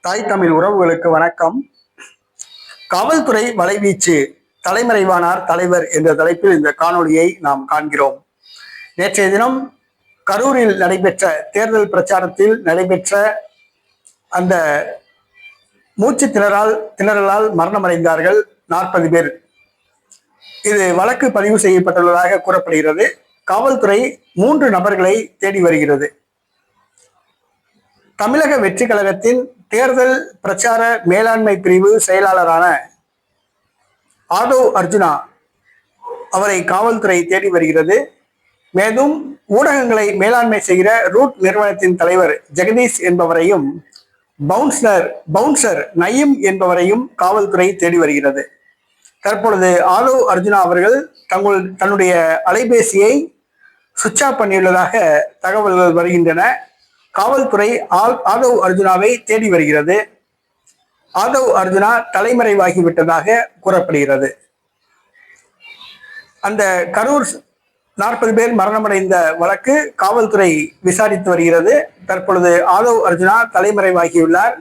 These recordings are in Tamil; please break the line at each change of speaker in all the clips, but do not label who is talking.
தாய் தமிழ் உறவுகளுக்கு வணக்கம். காவல்துறை வலைவீச்சு தலைமறைவானார் தலைவர் என்ற தலைப்பில் இந்த காணொளியை நாம் காண்கிறோம். நேற்றைய தினம் கரூரில் நடைபெற்ற தேர்தல் பிரச்சாரத்தில் நடைபெற்ற அந்த மூச்சு திணறால் திணறலால் மரணமடைந்தார்கள் நாற்பது பேர். இது வழக்கு பதிவு செய்யப்பட்டுள்ளதாக கூறப்படுகிறது. காவல்துறை மூன்று நபர்களை தேடி வருகிறது. தமிழக வெற்றி கழகத்தின் தேர்தல் பிரச்சார மேலாண்மை பிரிவு செயலாளரான ஆதவ் அர்ஜுனா அவரை காவல்துறை தேடி வருகிறது. மேலும் ஊடகங்களை மேலாண்மை செய்கிற ரூட் நிறுவனத்தின் தலைவர் ஜெகதீஷ் என்பவரையும் பவுன்சர் பவுன்சர் நயீம் என்பவரையும் காவல்துறை தேடி வருகிறது. தற்பொழுது ஆதவ் அர்ஜுனா அவர்கள் தங்கள் தன்னுடைய அலைபேசியை சுவிட்ச் ஆஃப் பண்ணியுள்ளதாக தகவல்கள் வருகின்றன. காவல்துறை ஆல்- ஆதவ் அர்ஜுனாவை தேடி வருகிறது. ஆதவ் அர்ஜுனா தலைமறைவாகிவிட்டதாக கூறப்படுகிறது. அந்த கரூர் நாற்பது பேர் மரணமடைந்த வழக்கு காவல்துறை விசாரித்து வருகிறது. தற்பொழுது ஆதவ் அர்ஜுனா தலைமறைவாகியுள்ளார்.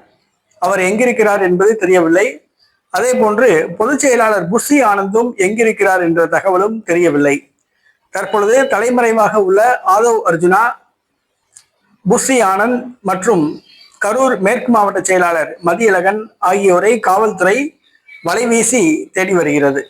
அவர் எங்கிருக்கிறார் என்பது தெரியவில்லை. அதே போன்று பொதுச் செயலாளர் புஷி ஆனந்தும் எங்கிருக்கிறார் என்ற தகவலும் தெரியவில்லை. தற்பொழுது தலைமறைவாக உள்ள ஆதவ் அர்ஜுனா புஸ்ரி ஆனந்த் மற்றும் கரூர் மேற்கு மாவட்ட செயலாளர் மதியழகன் ஆகியோரை காவல்துறை வலைவீசி தேடி வருகிறது.